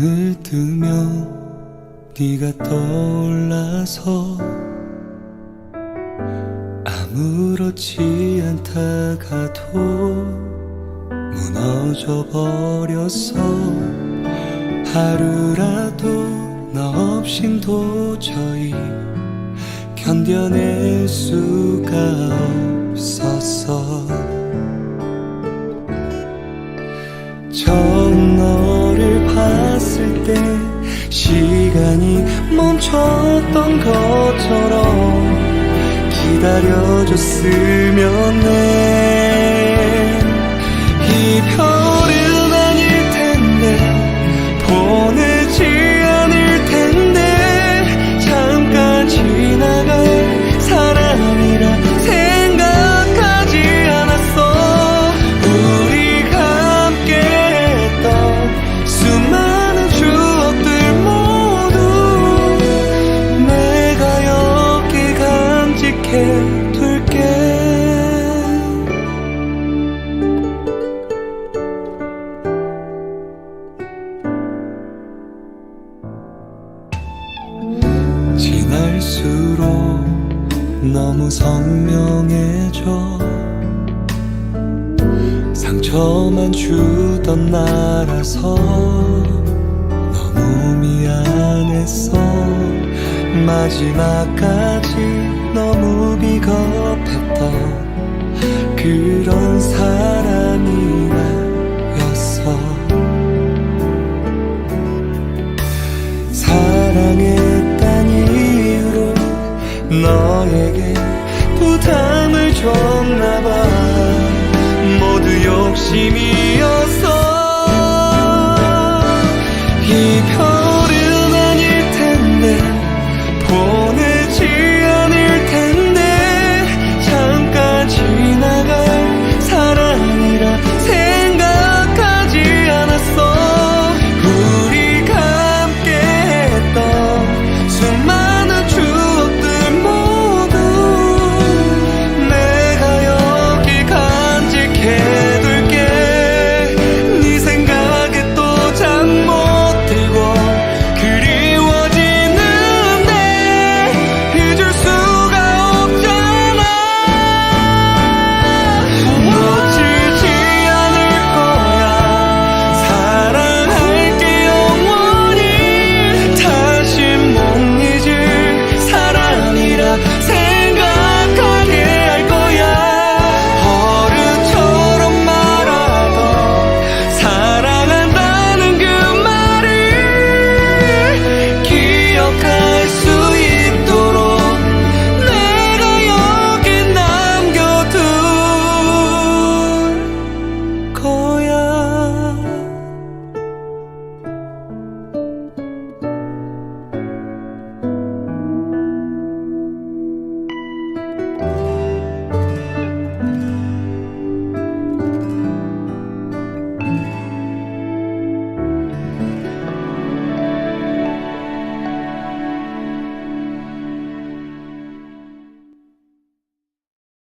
눈을 뜨면 네가 떠올라서 아무렇지 않다가도 무너져 버렸어 하루라도 너 없인 도저히 견뎌낼 수가 없 시간이 멈췄던 것처럼 기다려줬으면 해. 이 별 너무 선명해져. 상처만 주던 나라서 너무 미안했어 마지막까지 너무 비겁했던 그런 사람이 나 너에게 부담을 줬나봐. 모두 욕심이